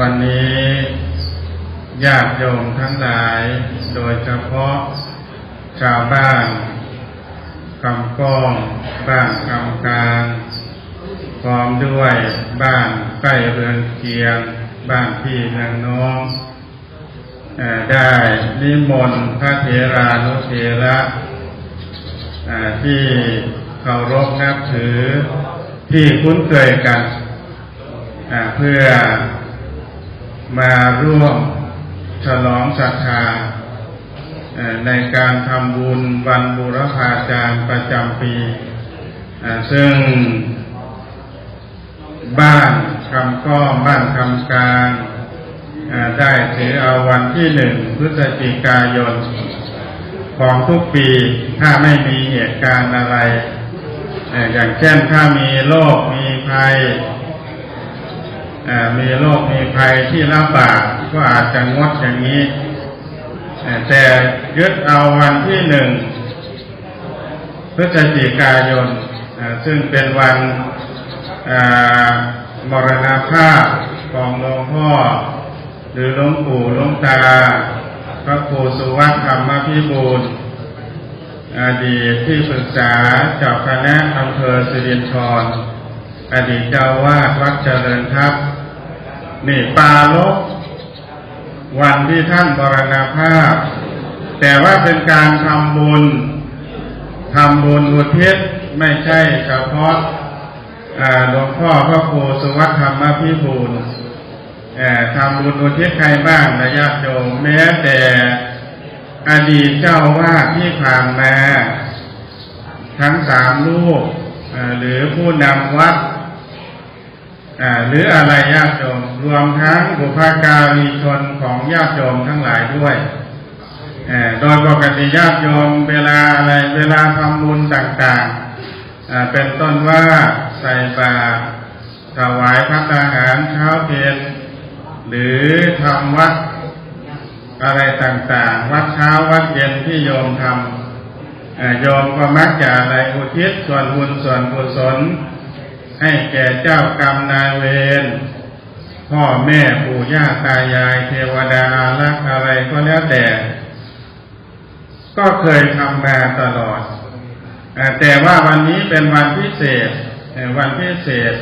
วันนี้ญาติโยมทั้งหลาย โดยเฉพาะชาวบ้านคำก้องบ้านคำกลางพร้อมด้วยบ้านใกล้เรือนเคียง บ้านพี่เมืองน้องได้นิมนต์พระเถรานุเถระเอ่อที่เคารพนับถือที่คุ้นเคยกันเพื่อ มาร่วมฉลองศรัทธาในการทำบุญวันบุรพาจารย์ประจำปี ซึ่งบ้านคำก้อมบ้านคำกลางได้ถือเอาวันที่หนึ่งพฤศจิกายน ของทุกปีถ้าไม่มีเหตุการณ์อะไร อย่างเช่นถ้ามีโรคมีภัย มีโรคมีภัยที่ระบาดก็อาจจะงดอย่างนี้ แต่ยึดเอาวันที่หนึ่งพฤศจิกายนซึ่งเป็นวันมรณภาพของหลวงพ่อ หรือหลวงปู่หลวงตา พระครูสุวัฒน์ธรรมพิบูลอดีตที่ปรึกษาเจ้าคณะอำเภอสิรินธรอดีตเจ้าวาดวัดเจริญทัพ นี่ปาลบวันที่ท่านบรณภาพ แต่ว่าเป็นการทำบุญทำบุญอุทิศไม่ใช่เฉพาะอ่าหลวงพ่อพระครูสุวัฒน์ธรรมพิบูลทำบุญอุทิศใครบ้างนะญาติโยมแม้แต่อดีตเจ้าวาดที่ผ่านมาทั้งสามลูกหรือผู้นำวัด หรืออะไรญาติโยมรวมทั้งบุพการีชนของญาติโยมทั้งหลายด้วยโดยปกติญาติโยมเวลาอะไรเวลาทำบุญต่างๆเป็นต้นว่าใส่บาตรถวายพระทหารเช้าเพลนหรือทำวัดอะไรต่างๆ วัดเช้าวัดเย็นที่โยมทำเอ่อโยมก็มักจะอะไรอุทิศส่วนบุญส่วนกุศล ให้แก่เจ้ากรรมนายเวรพ่อแม่ปู่ย่าตายาย เทวดาอารักษ์อะไรก็แล้วแต่ ก็เคยทำมาตลอด แต่ว่าวันนี้เป็นวันพิเศษ วันพิเศษ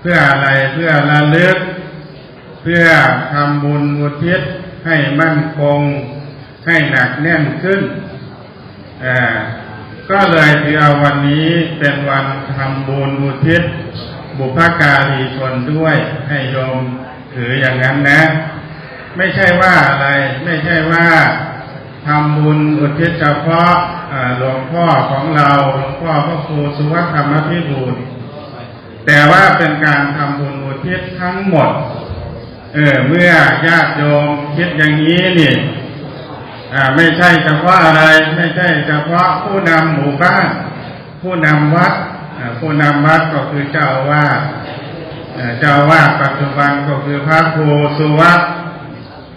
เพื่ออะไรเพื่อระลึก เพื่อทำบุญอุทิศให้มั่นคง ให้หนักแน่นขึ้นอ่า ก็เลยถือเอาวันนี้เป็นวันทำบุญอุทิศ บุพการีชนด้วยให้โยมถืออย่างนั้นนะ ไม่ใช่ว่าอะไร ไม่ใช่ว่าทำบุญอุทิศเฉพาะหลวงพ่อของเราหลวงพ่อพระครูสุวัฒธรรมพิบูลแต่ว่าเป็นการทำบุญอุทิศทั้งหมด เออเมื่อญาติโยมคิดอย่างนี้นี่ ไม่ใช่เฉพาะอะไร ไม่ใช่เฉพาะผู้นำหมู่บ้าน ผู้นำวัดผู้นำวัดก็คือเจ้าว่าเจ้าอาวาปัจจุบันก็คือพระครูสุวัต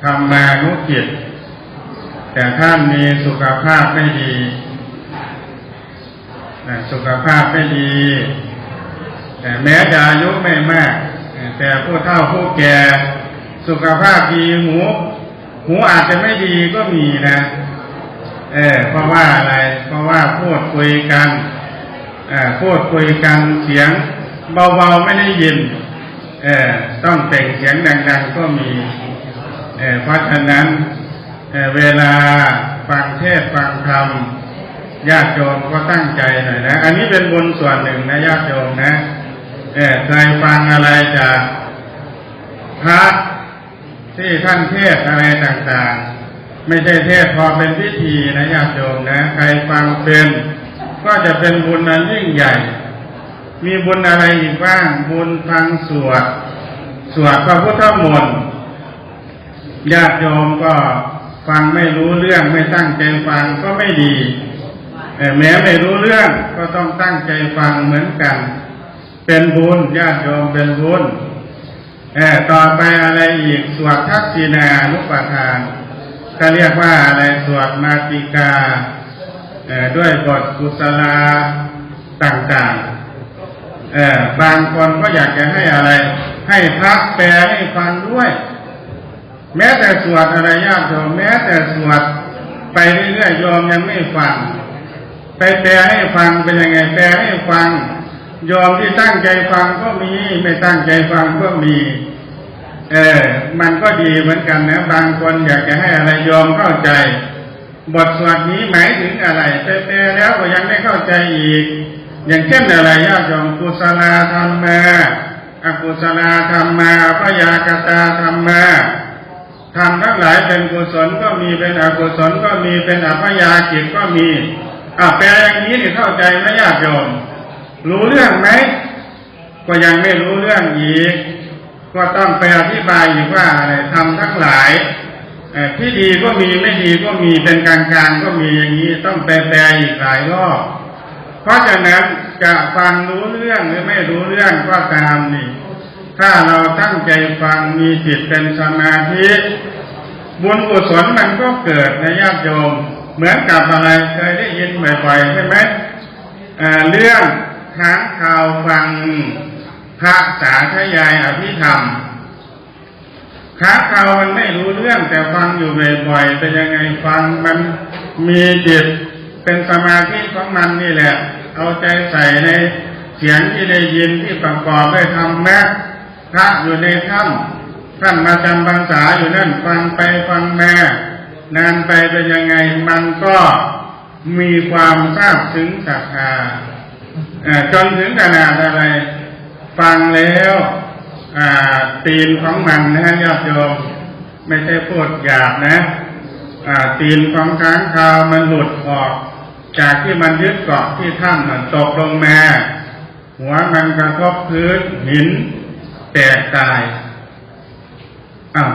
ธรรมานุกิจ แต่ท่านมีสุขภาพไม่ดี สุขภาพไม่ดี แต่แม้จะอายุไม่มาก แต่ผู้เฒ่าผู้แก่ สุขภาพดีหู หูอาจจะไม่ดีก็มีนะ เออเพราะว่าอะไร เพราะว่าพูดคุยกันเออพูดคุยกันเสียงเบาๆไม่ได้ยิน เออต้องแต่งเสียงดัง ๆ ก็มี เออเพราะฉะนั้นเออเวลาฟังเทศฟังธรรมญาติโยมก็ตั้งใจหน่อยนะ อันนี้เป็นบุญส่วนหนึ่งนะญาติโยมนะ เออเคยฟังอะไรจากพระ ที่ท่านเทศอะไรต่างๆ ไม่ใช่เทศพอเป็นพิธีนะญาติโยมนะ ใครฟังเป็น ก็จะเป็นบุญอันยิ่งใหญ่ มีบุญอะไรอีกบ้าง บุญฟังสวด สวดพระพุทธมนต์ญาติโยมก็ฟังไม่รู้เรื่องไม่ตั้งใจฟังก็ไม่ดีเอ่แม้ไม่รู้เรื่องก็ต้องตั้งใจฟังเหมือนกัน เป็นบุญญาติโยมเป็นบุญ เออต่อไปอะไรอีก สวดทักษิณานุปทานก็เรียกว่าอะไรสวดมาติกาเอ่อด้วยบทกุศลาต่างๆเออบางคนก็อยากจะให้อะไร ให้พระแปลให้ฟังด้วย แม้แต่สวดอะไรญาติโยมแม้แต่สวดไปเรื่อยๆโยมยังไม่ฟัง ไปแปลให้ฟังเป็นยังไงแปลให้ฟัง โยมที่ตั้งใจฟังก็มีไม่ตั้งใจฟังก็มี เออ มันก็ดีเหมือนกันนะบางคนอยากจะให้อะไรโยมเข้าใจ บทสวดนี้หมายถึงอะไรแปลๆแล้วก็ยังไม่เข้าใจอีก อย่างเช่นอะไรญาติโยมกุศลธรรมะอกุศลธรรมะพยากตาธรรมะทำทั้งหลายเป็นกุศลก็มีเป็นอกุศลก็มีเป็นอัพยากิจก็มีอะแปลอย่างนี้นี่เข้าใจไหมญาติโยม รู้เรื่องไหม ก็ยังไม่รู้เรื่องอีก ก็ต้องไปอธิบายอีกว่าอะไรทำทั้งหลายที่ดีก็มีไม่ดีก็มีเป็นกลางกลางก็มีอย่างนี้ต้องแปลแปลอีกหลายรอบเพราะฉะนั้นจะฟังรู้เรื่องหรือไม่รู้เรื่องก็ตามนี่ ถ้าเราตั้งใจฟังมีจิตเป็นสมาธิบุญกุศลมันก็เกิดในญาติโยม เหมือนกับอะไรเคยได้ยินบ่อยๆใช่ไหมเรื่อง ค้างข่าวฟังพระสาธยายอภิธรรมค้างข่าวมันไม่รู้เรื่องแต่ฟังอยู่บ่อยๆเป็นยังไงฟังมันมีจิตเป็นสมาธิของมันนี่แหละ เอาใจใส่ในเสียงที่ได้ยินที่ประกอบด้วยธรรมะพระอยู่ในถ้ำท่านมาจำพรรษาอยู่นั่นฟังไปฟังมานานไปเป็นยังไงมันก็มีความทราบซึ้งศรัทธา จนถึงขนาดอะไรฟังแล้วตีนของมันนะฮะญาติโยมไม่ใช่พูดหยาบนะตีนของค้างคาวมันหลุดออก จากที่มันยึดเกาะที่ถ้ำมันตกลงมาหัวมันกระทบพื้นหิน แตกตายอ้าว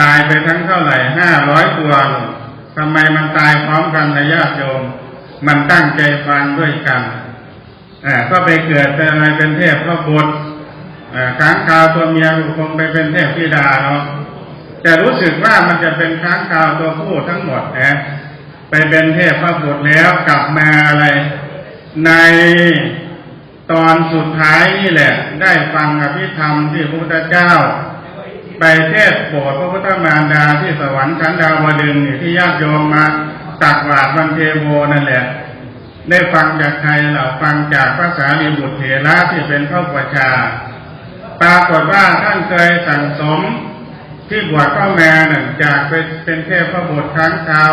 ตายไปทั้งเท่าไหร่ห้าร้อยตัวทำไมมันตายพร้อมกันนะญาติโยม มันตั้งใจฟังด้วยกัน ก็ไปเกิดเป็นอะไรเป็นเทพพระบุตรอ่าค้างคาวตัวเมียคงไปเป็นเทพธิดาเนาะจะรู้สึกว่ามันจะเป็นค้างคาวตัวผู้ทั้งหมดนะไปเป็นเทพพระบุตรแล้วกลับมาอะไร ในตอนสุดท้ายนี่แหละ ได้ฟังอภิธรรมที่พระพุทธเจ้า ไปเทศโปรดพระพุทธมารดาที่สวรรค์ชั้นดาวดึงที่ญาติโยมมาตักบาตรวันเทโวนั่นแหละ ได้ฟังจากใครเราฟังจากพระสารีบุตรเถระที่เป็นพระปัจชา ปรากฏว่าท่านเคยสั่งสมที่บวชเข้ามาหนึ่งจากเป็นเทพพระบุตรครั้งคราว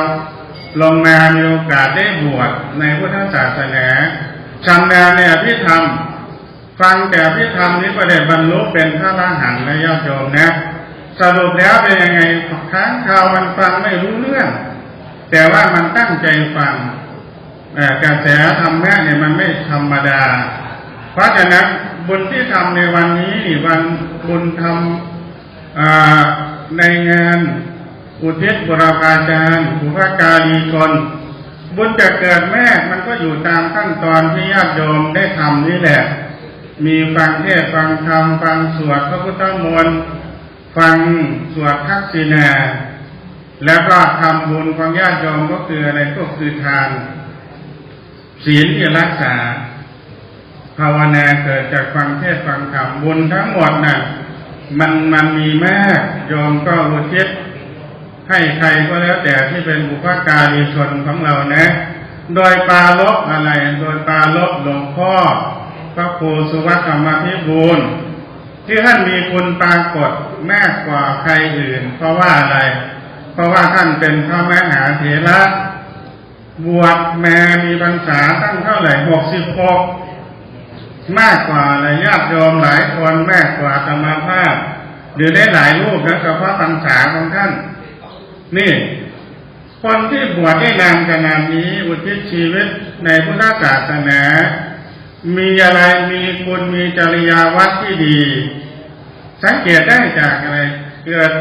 ลงมามีโอกาสได้บวชในพุทธศาสนาชำนาญในอภิธรรม ฟังแต่อภิธรรมนี้ก็ได้บรรลุเป็นพระอรหันและยอดโยมนะ สรุปแล้วเป็นยังไงครั้งคราวมันฟังไม่รู้เรื่อง แต่ว่ามันตั้งใจฟัง กระแสธรรมะเนี่ยมันไม่ธรรมดา เพราะฉะนั้นบุญที่ทำในวันนี้วันบุญทำอ่าในงานอุทิศบุรพาจารย์บุพการีชนบุญจะเกิดแม่มันก็อยู่ตามขั้นตอนที่ญาติโยมได้ทำนี่แหละ มีฟังเทศฟังธรรมฟังสวดพระพุทธมนต์ฟังสวดทักษิณาแล้วก็ทำบุญของญาติโยมก็คืออะไรก็คือทาน ศีลที่รักษา ภาวนาเกิดจากฟังเทศฟังธรรมบุญทั้งหมดน่ะ มันมันมีมากโยมก็อุทิศให้ใครก็แล้วแต่ที่เป็นบุพการีชนของเรานะ โดยปาลบอะไร โดยปาลบหลวงพ่อพระครูสุวัตธรรมพิบูลที่ท่านมีคุณปรากฏมากกว่าใครอื่น เพราะว่าอะไร เพราะว่าท่านเป็นพระมหาเถระ บวชแม่มีพรรษาตั้งเท่าไหร่หกสิบหกมากกว่าเลยญาติโยมหลายคนมากกว่าธรรมภาพ หรือได้หลายรูปนะเฉพาะพรรษาของท่าน นี่ คนที่บวชได้นานขนาดนี้อุทิศชีวิตในพุทธศาสนา มีอะไรมีคุณมีจริยาวัดที่ดี สังเกตได้จากอะไร เกิด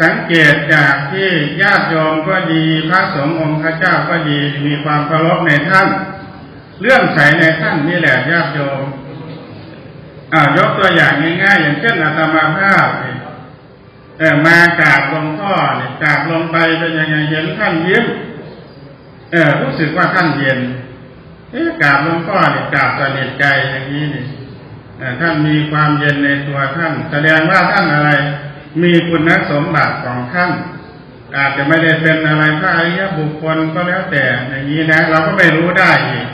สังเกตจากที่ญาติโยมก็ดีพระสงฆ์องค์พระเจ้าก็ดีมีความเคารพในท่าน เรื่องใสในท่านนี่แหละญาติโยมอ่ายกตัวอย่างง่ายๆอย่างเช่นอาตมาภาพเนี่มากราบหลวงพ่อเนี่ยกราบลงไปเป็นยังไงเห็นท่านยิ้มเออรู้สึกว่าท่านเย็นเอ๊ะกราบหลวงพ่อเนี่ยกราบสนิทใจอย่างนี้นี่ท่านมีความเย็นในตัวท่าน แสดงว่าท่านอะไร มีคุณสมบัติของท่าน อาจจะไม่ได้เป็นอะไรพระอริยบุคคลก็แล้วแต่อย่างนี้นะ เราก็ไม่รู้ได้อีก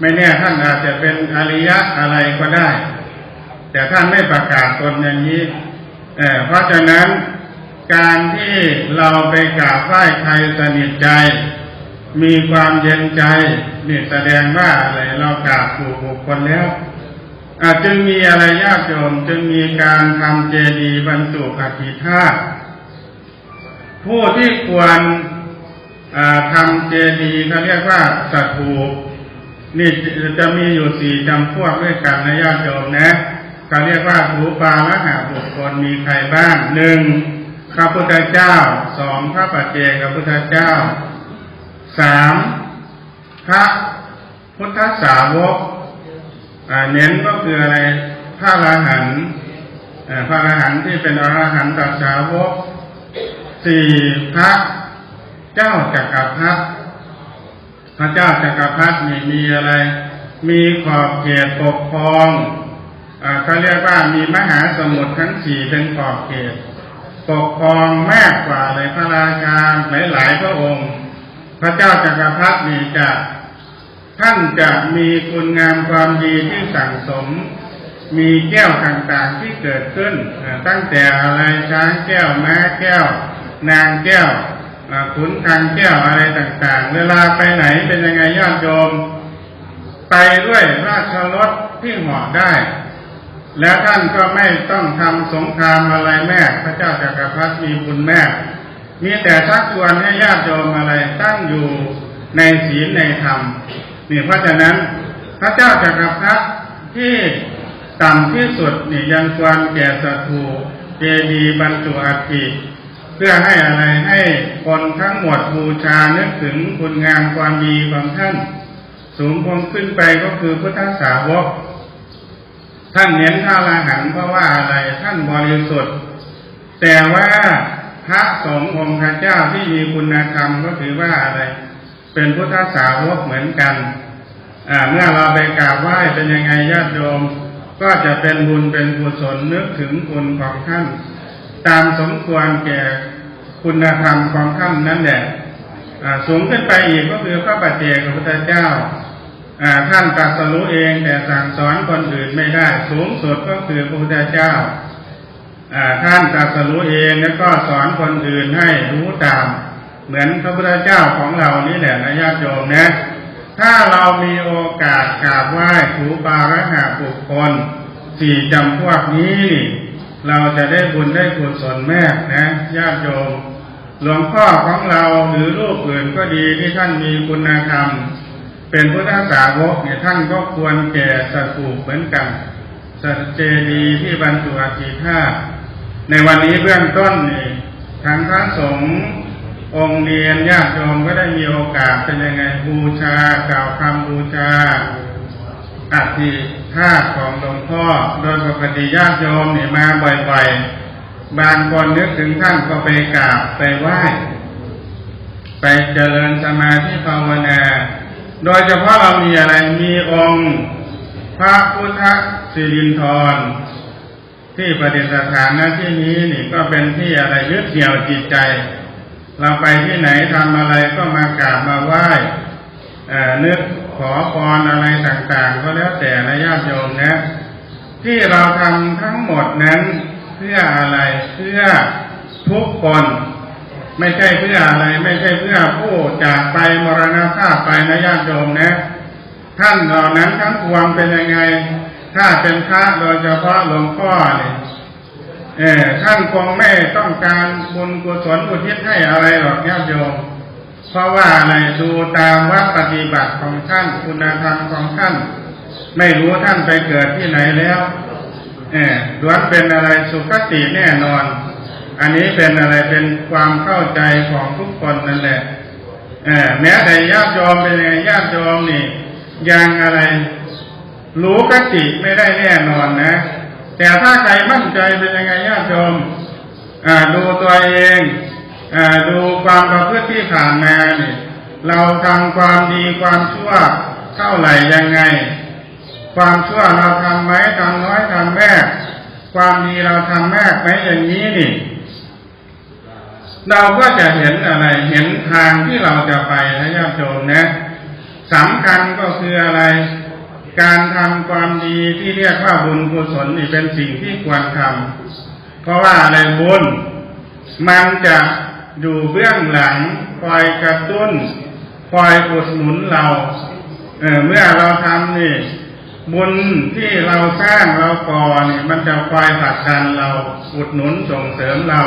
ไม่แน่ท่านอาจจะเป็นอริยะอะไรก็ได้ แต่ท่านไม่ประกาศตนอย่างนี้เเพราะฉะนั้นการที่เราไปกราบไหว้ใครสนิทใจ มีความเย็นใจนี่แสดงว่าอะไรเรากราบถูกบุคคลแล้ว จึงมีอะไรญาติโยมจึงมีการทำเจดีย์บรรจุอธิธาตุผู้ที่ควรทำเจดีย์เขาเรียกว่าสัตถูนี่จะมีอยู่สี่จำพวกด้วยกันนะญาติโยมนะเขาเรียกว่าถูปาละหาบุคคลมีใครบ้างหนึ่งพระพุทธเจ้าสองพระปัจเจกพระพุทธเจ้าสามพระพุทธสาวก เน้นก็คืออะไรพระอรหันต์พระอรหันต์ที่เป็นอรหันตสาวกสี่พระเจ้าจักรพรรดิพระเจ้าจักรพรรดินี่มีอะไร มีขอบเขตปกครองเขาเรียกว่ามีมหาสมุทรทั้งสี่เป็นขอบเขต ปกครองมากกว่าเลยพระราชาหลายๆพระองค์ พระเจ้าจักรพรรดินี่จะ ท่านจะมีคุณงามความดีที่สั่งสม มีแก้วต่างๆที่เกิดขึ้น ตั้งแต่อะไรช้างแก้วแม้แก้ว นางแก้วขุนทางแก้วอะไรต่างๆ เวลาไปไหนเป็นยังไงญาติโยม ไปด้วยราชรถที่เหมาะได้ แล้วท่านก็ไม่ต้องทำสงครามอะไรแม่ พระเจ้าจักรพรรดิมีบุญแม่ มีแต่ชักชวนให้ญาติโยมอะไรตั้งอยู่ในศีลในธรรม นี่เพราะฉะนั้นพระเจ้าจักรพรรดิที่ต่ำที่สุดนี่ยังควรแก่สัตว์เจดีย์บรรจุอัฐิเพื่อให้อะไรให้คนทั้งหมดบูชานึกถึงคุณงามความดีของท่าน สูงคงขึ้นไปก็คือพุทธสาวก ท่านเน้นท่าลาหันเพราะว่าอะไรท่านบริสุทธิ์ แต่ว่าพระสงฆ์องค์พระเจ้าที่มีคุณธรรมก็ถือว่าอะไร เป็นพุทธสาวกเหมือนกันอ่าเมื่อเราไปกราบไหว้เป็นยังไงญาติโยม ก็จะเป็นบุญเป็นกุศลนึกถึงคุณของท่าน ตามสมควรแก่คุณธรรมของท่านนั่นแหละอ่าสูงขึ้นไปอีกก็คือพระปัจเจกพระพุทธเจ้าอ่าท่านตรัสรู้เองแต่สั่งสอนคนอื่นไม่ได้ สูงสุดก็คือพระพุทธเจ้าอ่าท่านตรัสรู้เองแล้วก็สอนคนอื่นให้รู้ตาม เหมือนพระพุทธเจ้าของเรานี่แหละนะญาติโยมนะ ถ้าเรามีโอกาสกราบไหว้ครูบาระหาบุคคลสี่จำพวกนี้นี่เราจะได้บุญได้กุศลแม่นะญาติโยมหลวงพ่อของเราหรือรูปอื่นก็ดีที่ท่านมีคุณธรรม เป็นพุทธสาวกเนี่ยท่านก็ควรแก่สัตว์ถูกเหมือนกันสัตเจดีที่บรรจุอาทิธาในวันนี้เบื้องต้นนี่ทางพระสงฆ์ องค์เรียนญาติโยมก็ได้มีโอกาสเป็นยังไงบูชากล่าวคำบูชาอธิธาตุของหลวงพ่อ โดยปกติญาติโยมเนี่ยมาบ่อยๆ บางคนนึกถึงท่านก็ไปกราบไปไหว้ ไปเจริญสมาธิภาวนา โดยเฉพาะเรามีอะไรมีองค์ พระพุทธสิรินธรที่ประดิษฐานณที่นี้นี่ก็เป็นที่อะไรยึดเหนี่ยวจิตใจ เราไปที่ไหนทำอะไรก็มากราบมาไหว้เอ่อนึกขอพรอะไรต่างๆ ก็แล้วแต่นะญาติโยมนะ ที่เราทำทั้งหมดนั้นเพื่ออะไรเพื่อทุกคน ไม่ใช่เพื่ออะไร ไม่ใช่เพื่อผู้จากไปมรณภาพไปนะญาติโยมนะ ท่านเหล่านั้นทั้งปวงเป็นยังไง ถ้าเป็นพระโดยเฉพาะหลวงพ่อเนี่ย เออท่านคงไม่ต้องการบุญกุศลอุทิศให้อะไรหรอกญาติโยม เพราะว่าอะไรดูตามวัดปฏิบัติของท่านคุณธรรมของท่าน ไม่รู้ท่านไปเกิดที่ไหนแล้วเออล้วนเป็นอะไรสุขติแน่นอน อันนี้เป็นอะไรเป็นความเข้าใจของทุกคนนั่นแหละเออแม้แต่ญาติโยมเป็นไงญาติโยมนี่ยังอะไร รู้กติไม่ได้แน่นอนนะ แต่ถ้าใครมั่นใจเป็นยังไงญาติโยมดูตัวเองอดูความประพฤติที่ผ่านมาเนี่ยเราทำความดีความชั่วเท่าไหร่ยังไง ความชั่วเราทำไหมทำน้อยทำแมกความดีเราทำมากไหมอย่างนี้นี่ เราก็จะเห็นอะไรเห็นทางที่เราจะไปนะญาติโยมนะสำคัญก็คืออะไร การทำความดีที่เรียกว่าบุญกุศลนี่เป็นสิ่งที่ควรทำเพราะว่าอะไรบุญมันจะอยู่เบื้องหลังคอยกระตุ้นคอยอุดหนุนเราเเมื่อเราทำนี่ บุญที่เราสร้างเราก่อนี่มันจะคอยผลักดันเราอุดหนุนส่งเสริมเรา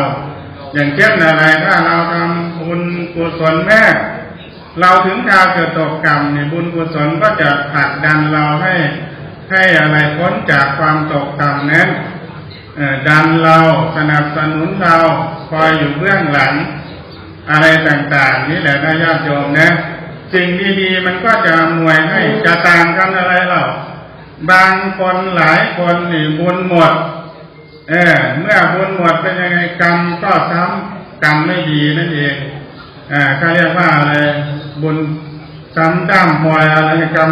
อย่างเช่นอะไรถ้าเราทำบุญกุศลแม่ เราถึงคราวจะตกกรรมเนี่ยบุญกุศลก็จะผลักดันเราให้ให้อะไรพ้นจากความตกต่ำนั้นดันเราสนับสนุนเราคอยอยู่เบื้องหลัง อะไรต่างๆ นี่แหละนะญาติโยมนะสิ่งดีๆมันก็จะอำนวยให้จะต่างกันอะไรเราบางคนหลายคนนี่บุญหมด เออเมื่อบุญหมดเป็นยังไงกรรมก็ซ้ำกรรมไม่ดีนั่นเองอ่าเขาเรียกว่าอะไร บุญซ้ำด้ามพลอยอะไรกรรม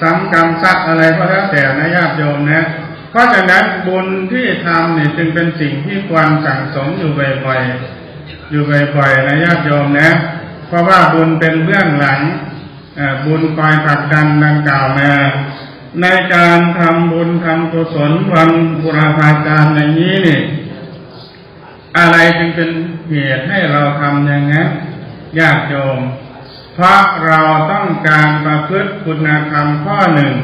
ซ้ำกรรมซัดอะไรก็แล้วแต่นะญาติโยมนะเพราะฉะนั้นบุญที่ทำนี่จึงเป็นสิ่งที่ควรสั่งสมอยู่บ่อยๆอยู่บ่อยๆนะญาติโยมนะ เพราะว่าบุญเป็นเบื้องหลังบุญคอยผลักดันดังกล่าวมาในการทำบุญทำกุศลวันบุรพาจารย์อย่างนี้นี่อะไรจึงเป็นเหตุให้เราทำอย่างนั้นญาติโยม เพราะเราต้องการประพฤติคุณธรรมข้อหนึ่ง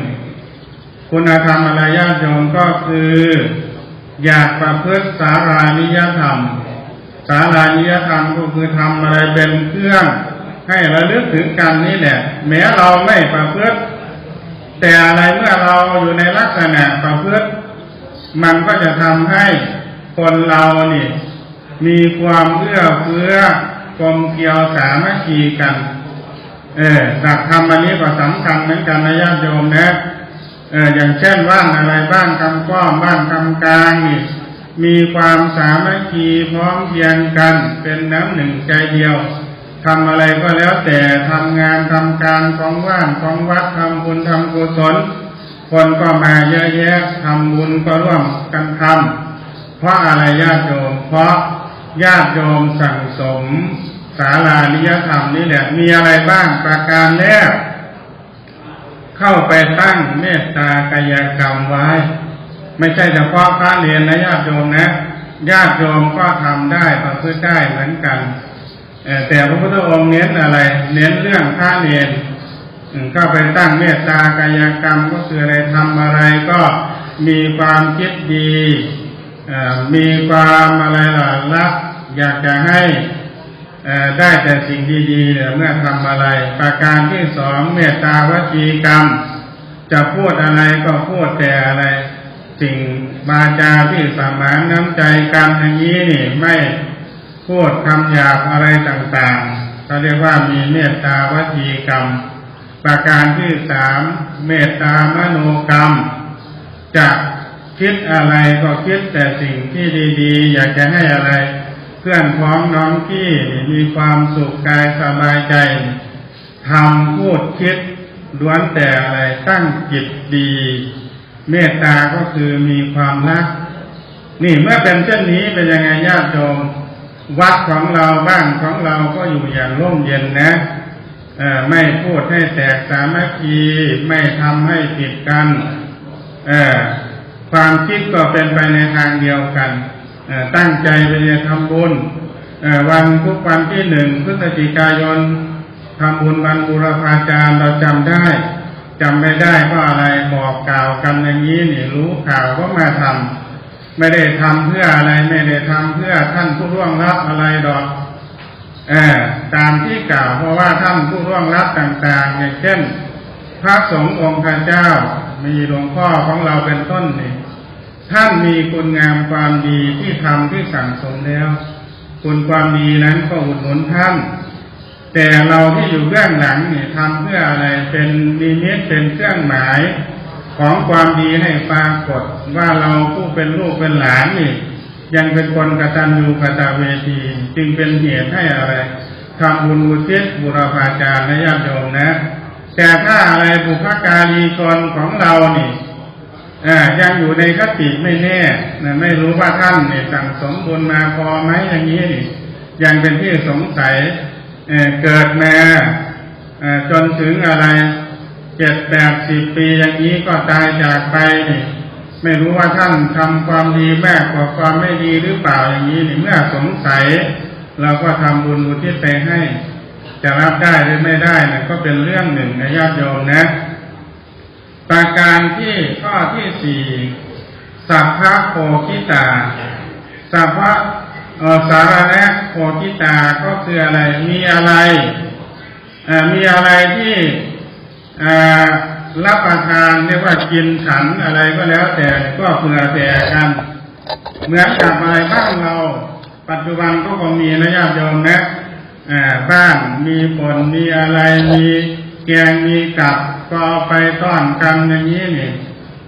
คุณธรรมอะไรญาติโยมก็คือ อยากประพฤติสารานิยธรรม สารานิยธรรมก็คือทำอะไรเป็นเครื่อง ให้ระลึกถึงกันนี่แหละ แม้เราไม่ประพฤติ แต่อะไรเมื่อเราอยู่ในลักษณะประพฤติ มันก็จะทำให้คนเรานี่มีความเอื้อเฟื้อกลมเกลียวสามัคคีกัน เออหลักธรรมอันนี้ก็สำคัญเหมือนกันนะญาติโยมนะเอออย่างเช่นว่านอะไรบ้านคำก้อมบ้านคำกลางนี่มีความสามัคคีพร้อมเพียงกัน เป็นน้ำหนึ่งใจเดียวทำอะไรก็แล้วแต่ทำงานทำการของว่านของวัดทำบุญทำกุศลคนก็มาเยอะแยะทำบุญก็ร่วมกันทำเพราะอะไรญาติโยม เพราะญาติโยมสั่งสม ศาลานิยธรรมนี่แหละมีอะไรบ้างประการแรกเข้าไปตั้งเมตตากายกรรมไว้ ไม่ใช่เฉพาะพระเรียนนะญาติโยมนะญาติโยมก็ทำได้ประพฤติได้เหมือนกันแต่พระพุทธองค์เน้นอะไร เน้นเรื่องพระเรียนเข้าไปตั้งเมตตากายกรรมก็คืออะไรทำอะไรก็มีความคิดดีมีความอะไรล่ะรักอยากจะให้ ได้แต่สิ่งดีๆเนี่ยเมื่อทำอะไร ประการที่สองเมตตาวจีกรรม จะพูดอะไรก็พูดแต่อะไร สิ่งบาจาที่สมานน้ำใจกันอย่างนี้นี่ไม่พูดคำหยาบอะไรต่างๆเขาเรียกว่ามีเมตตาวจีกรรม ประการที่สามเมตตามโนกรรม จะคิดอะไรก็คิดแต่สิ่งที่ดี ๆ อยากจะให้อะไร พื่อนพ้องน้องที่มีความสุขกายสบายใจทำพูดคิดล้วนแต่อะไรตั้งจิตดี เมตตาก็คือมีความรัก นี่เมื่อเป็นเช่นนี้เป็นยังไงญาติโยมวัดของเราบ้านของเราก็อยู่อย่างร่มเย็นนะไม่พูดให้แตกสามัคคีไม่ทำให้ผิดกันความคิดก็เป็นไปในทางเดียวกันเตั้งใจไปจะทำบุญวันทุกวันที่หนึ่งพฤศจิกายนทำบุญวันบูรพาจารย์เราจำได้จำไม่ได้ก็อะไรบอกกล่าวกันอย่างนี้นี่รู้ข่าวก็มาทำไม่ได้ทำเพื่ออะไรไม่ได้ทำเพื่อท่านผู้ร่วงรับอะไรดอกเออตามที่กล่าวเพราะว่าท่านผู้ร่วงรับต่างๆอย่างเช่นพระสงฆ์องค์พระเจ้ามีหลวงพ่อของเราเป็นต้นนี่ ท่านมีคุณงามความดีที่ทำที่สั่งสมแล้ว คุณความดีนั้นก็อุดหนุนท่าน แต่เราที่อยู่เบื้องหลังนี่ทำเพื่ออะไรเป็นนิมิตเป็นเครื่องหมายของความดีให้ปรากฏว่าเราผู้เป็นลูกเป็นหลานนี่ยังเป็นคนกตัญญูกตเวทีจึงเป็นเหตุให้อะไรทำบุญอุทิศบุรพาจารย์และญาติโยมนะ แต่ถ้าอะไรบุพการีชนของเรานี่ ยังอยู่ในคติไม่แน่นะไม่รู้ว่าท่านเนี่ยสั่งสมบุญมาพอไหมอย่างนี้นี่ยังเป็นที่สงสัยเเกิดมาจนถึงอะไรเจ็ดแปดสิบปีอย่างนี้ก็ตายจากไปนี่ไม่รู้ว่าท่านทำความดีมากกว่าความไม่ดีหรือเปล่าอย่างนี้นี่เมื่อสงสัย เราก็ทำบุญอุทิศไปให้ จะรับได้หรือไม่ได้นะก็เป็นเรื่องหนึ่งนะญาติโยมนะ ประการที่ข้อที่สี่สัพพะโพคิตาสัพพะสารณะโพคิตาก็คืออะไรมีอะไรมีอะไรที่รับประทานเรียกว่ากินฉันอะไรก็แล้วแต่ก็เผื่อแผ่กันเหมือนกับอะไรบ้านเรา ปัจจุบันก็คงมีนะญาติโยมนะบ้านมีผลมีอะไรมี แกงมีกับก็เอไปต้อนกันอย่างนี้นี่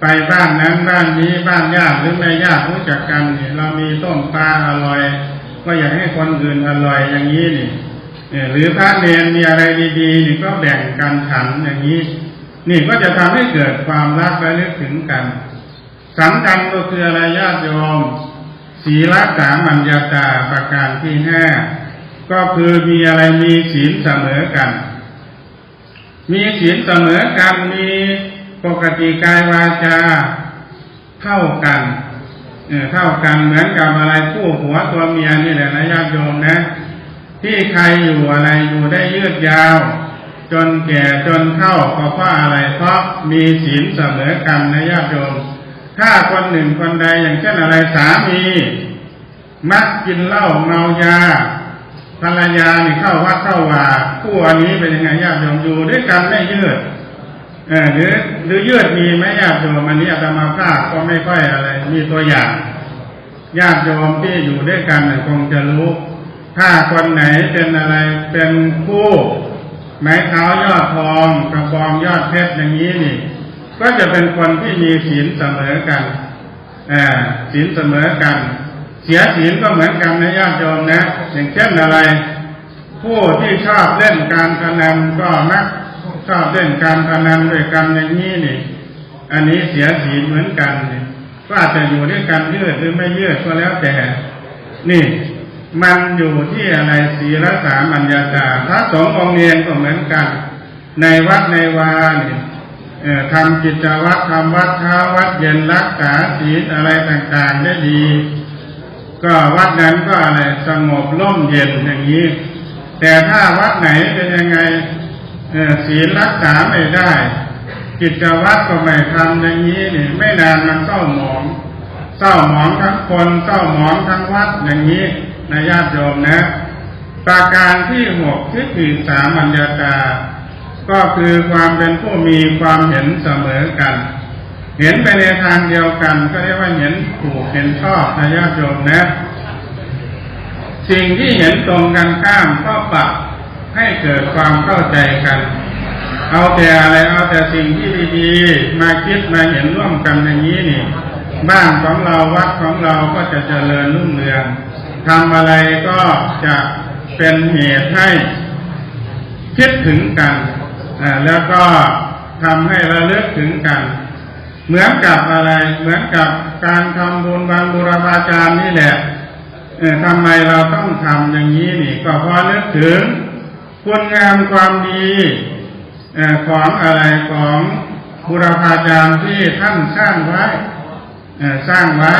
ไปบ้านนั้นบ้านนี้บ้านญาติหรือไม่ญาติรู้จักกันนี่เรามีต้มปลาอร่อย ก็อยากให้คนอื่นอร่อยอย่างนี้นี่เอ่อหรือพระเนรมีอะไรดีๆนี่ก็แบ่งกันฉันอย่างนี้ นี่ก็จะทำให้เกิดความรักและนึกถึงกันสำคัญก็คืออะไรญาติโยมศีลสามัญญาตาประการที่ห้าก็คือมีอะไรมีศีลเสมอกัน มีศีลเสมอกันมีปกติกายวาจาเท่ากันเท่ากันเหมือนกับอะไรคู่หัวตัวเมียนี่แหละนะญาติโยมนะ ที่ใครอยู่อะไรอยู่ได้ยืดยาว จนแก่จนเฒ่าก็เพราะอะไรเพราะมีศีลเสมอกันนะญาติโยม ถ้าคนหนึ่งคนใดอย่างเช่นอะไรสามี มักกินเหล้าเมายา ภรรยานี่เข้าวัดเข้าว่าคู่อันนี้เป็นยังไงญาติโยมอยู่ด้วยกันไม่ยืดเออหรือหรือยืดมีไหมญาติโยมอันนี้อาตมาภาพก็ไม่ค่อยอะไร มีตัวอย่างญาติโยมที่อยู่ด้วยกันคงจะรู้ ถ้าคนไหนเป็นอะไรเป็นคู่ไม้เท้ายอดทองกระบองยอดเพชรอย่างนี้นี่ ก็จะเป็นคนที่มีศีลเสมอกันอ่าศีลเสมอกัน สียศีลก็เหมือนกันนะญาติโยมนะ อย่างเช่นอะไร ผู้ที่ชอบเล่นการพนันก็มักชอบเล่นการพนันด้วยกันอย่างนี้นี่ อันนี้เสียศีลเหมือนกันนี่ก็อาจจะอยู่ด้วยกันยืดหรือไม่ยืดก็แล้วแต่ นี่ มันอยู่ที่อะไรศีลสามัญญาตาพระสงฆ์องค์เนียนก็เหมือนกัน ในวัดในวาเนี่ยทำกิจวัตรทำวัดเช้าวัดเย็นรักษาศีลอะไรต่างๆได้ดี ก็วัดนั้นก็อะไรสงบร่มเย็นอย่างนี้ แต่ถ้าวัดไหนเป็นยังไงศีลรักษาไม่ได้ กิจวัตรก็ไม่ทำอย่างนี้นี่ไม่นานมันเศร้าหมอง เศร้าหมองทั้งคนเศร้าหมองทั้งวัดอย่างนี้นะญาติโยมนะประการที่หกที่ถือสามัญญาตา ก็คือความเป็นผู้มีความเห็นเสมอกัน เห็นไปในทางเดียวกัน ก็เรียกว่าเห็นถูกเห็นชอบนะญาติโยมนะ สิ่งที่เห็นตรงกันข้ามก็ปรับให้เกิดความเข้าใจกัน เอาแต่อะไรเอาแต่สิ่งที่ดีๆมาคิดมาเห็นร่วมกันอย่างนี้นี่บ้านของเราวัดของเราก็จะเจริญรุ่งเรืองทำอะไรก็จะเป็นเหตุให้คิดถึงกัน แล้วก็ทำให้ระลึกถึงกัน เหมือนกับอะไรเหมือนกับการทำบุญวันบุรพาจารย์นี่แหละเออทำไมเราต้องทำอย่างนี้นี่ ก็เพราะนึกถึงคุณงามความดีอของอะไรของบุรพาจารย์ที่ท่านสร้างไว้สร้างไว้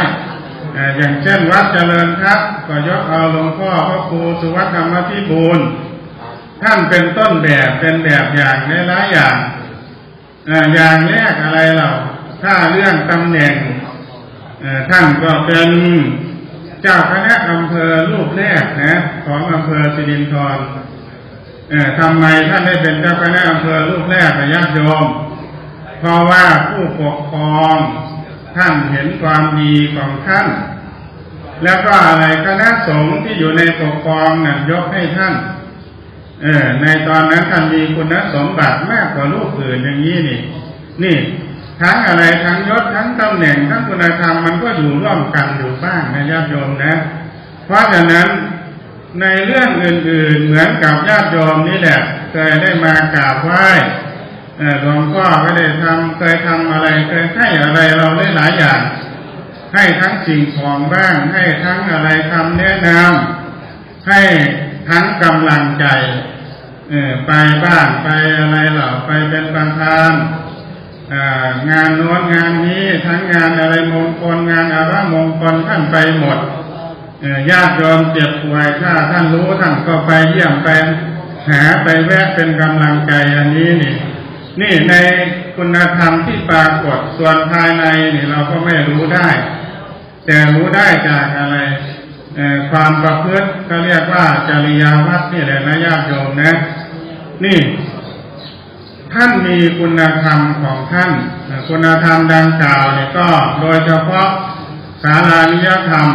อย่างเช่นวัดเจริญครับ ก็ยกเอาหลวงพ่อพระครูสุวัฒธรรมพิบูลท่านเป็นต้นแบบเป็นแบบอย่างในหลายอย่างอย่างแรกอะไรเรา ถ้าเรื่องตำแหน่งท่านก็เป็นเจ้าคณะอำเภอรูปแรกนะของอำเภอสิรินธรทำไมท่านได้เป็นเจ้าคณะอำเภอรูปแรกนะญาติโยม เพราะว่าผู้ปกครองท่านเห็นความดีของท่าน แล้วก็อะไรคณะสงฆ์ที่อยู่ในปกครองนั่นยกให้ท่าน เออในตอนนั้นท่านมีคุณสมบัติมากกว่าลูกอื่นอย่างนี้นี่ นี่ ทั้งอะไรทั้งยศทั้งตำแหน่งทั้งคุณธรรมมันก็อยู่ร่วมกันอยู่บ้างนะญาติโยมนะ เพราะฉะนั้นในเรื่องอื่นๆเหมือนกับญาติโยมนี่แหละเคยได้มากราบไหว้หลวงพ่อไม่ได้ทำเคยทำอะไรเคยให้อะไรเราได้หลายอย่าง ให้ทั้งสิ่งของบ้าง ให้ทั้งอะไรคำแนะนำให้ทั้งกำลังใจเอไปบ้านไปอะไรเหล่าไปเป็นประธาน งานโน้นงานนี้ทั้งงานอะไรมงคลงานอะไรมงคลท่านไปหมดญาติโยมเจ็บป่วยถ้าท่านรู้ท่านก็ไปเยี่ยมไปหาไปแวะเป็นกำลังใจอันนี้นี่ นี่ในคุณธรรมที่ปรากฏส่วนภายในนี่เราก็ไม่รู้ได้ แต่รู้ได้จากอะไรความประพฤติก็เรียกว่าจริยาวัดนี่แหละนะญาติโยมนะ นี่ ท่านมีคุณธรรมของท่าน คุณธรรมดังกล่าวเนี่ยก็โดยเฉพาะสารานิยธรรม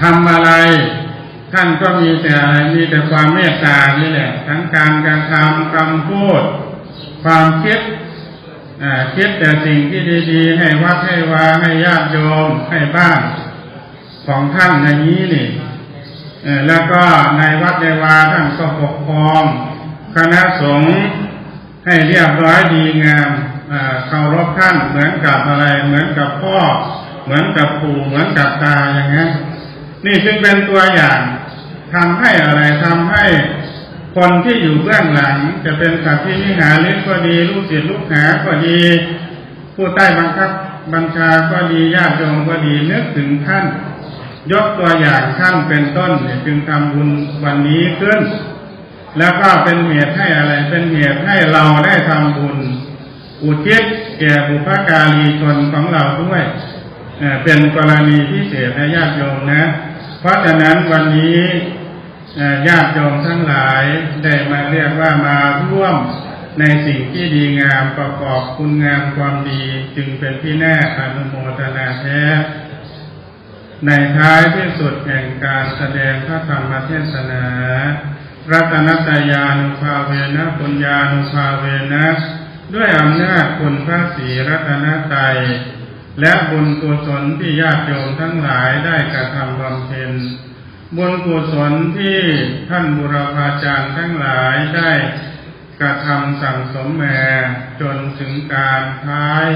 ทำอะไร ท่านก็มีแต่อะไรมีแต่ความเมตตานี่แหละ ทั้งการการทำคำพูด ความคิดคิดแต่สิ่งที่ดีๆ ให้วัดให้วาให้ญาติโยมให้บ้านของท่านอย่างนี้นี่แล้วก็ในวัดในวาท่านก็ปกครอง คณะสงฆ์ ให้เรียบร้อยดีงามเคารพท่านเหมือนกับอะไร เหมือนกับพ่อ เหมือนกับปู่เหมือนกับตาอย่างนี้นนี่จึงเป็นตัวอย่างทำให้อะไรทำให้คนที่อยู่เบื้องหลัง จะเป็นสัตว์ที่นิหาริก็ดี ลูกศิษย์ลูกหาก็ดี ผู้ใต้บังคับบัญชาก็ดีญาติโยมก็ดีนึกถึงท่าน ยกตัวอย่างท่านเป็นต้นจึงทำบุญวันนี้ขึ้น แล้วก็เป็นเหตุให้อะไร เป็นเหตุให้เราได้ทำบุญ อุทิศแก่บุพการีชนของเราด้วยเป็นกรณีพิเศษนะญาติโยมนะ เพราะฉะนั้นวันนี้ญาติโยมทั้งหลายได้มาเรียกว่ามาร่วมในสิ่งที่ดีงามประกอบคุณงามความดีจึงเป็นที่แน่อนุโมทนาแท้ ในท้ายที่สุดแห่งการแสดงพระธรรมเทศนา รัตนตยานุภาเวนะปุญญานุภาเวนะด้วยอำนาจคุณพระศรีรัตนตรัยและบุญกุศลที่ญาติโยมทั้งหลายได้กระทำบำเพ็ญบุญกุศลที่ท่านบุรพาจารย์ทั้งหลายได้กระทำสั่งสมแมาจนถึงการท้าย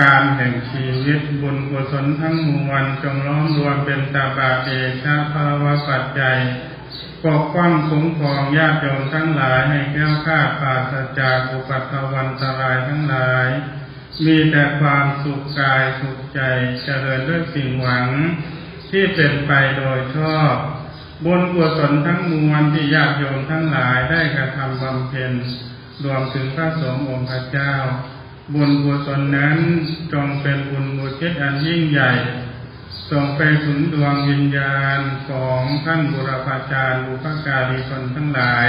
การแห่งชีวิตบุญกุศลทั้งมวลจงล้อมรวมเป็นตาบาเอชาภาวะปัจจัย ปกป้องคุ้มครองญาติโยมทั้งหลายให้แก้วข้าปราศจากอุปัตตวันตรายทั้งหลาย มีแต่ความสุขกายสุขใจเจริญด้วยสิ่งหวัง ที่เป็นไปโดยชอบบุญกุศลทั้งมวลที่ญาติโยมทั้งหลายได้กระทำบำเพ็ญรวมถึงพระสงฆ์องค์พระเจ้า บุญกุศลนั้นจงเป็นบุญบุทิศอันยิ่งใหญ่ ส่งไปถึงดวงวิญญาณของท่านบุรพาจารย์บุพการีชนทั้งหลาย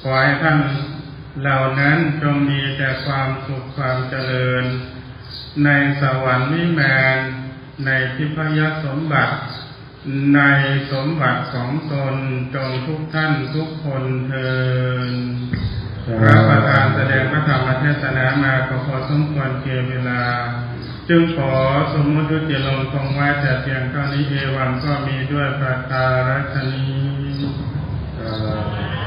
ขอให้ท่านเหล่านั้นจงมีแต่ความสุขความเจริญ ในสวรรค์วิมานในทิพยสมบัติ ในสมบัติของตนจงทุกท่านทุกคนเทินพระประธานแสดงพระธรรมเทศนามาก็พอสมควรเกเวลา จึงขอสมมุติยุติลงคงไว้แต่เพียงเท่านี้เอวังก็มีด้วยประการฉนี้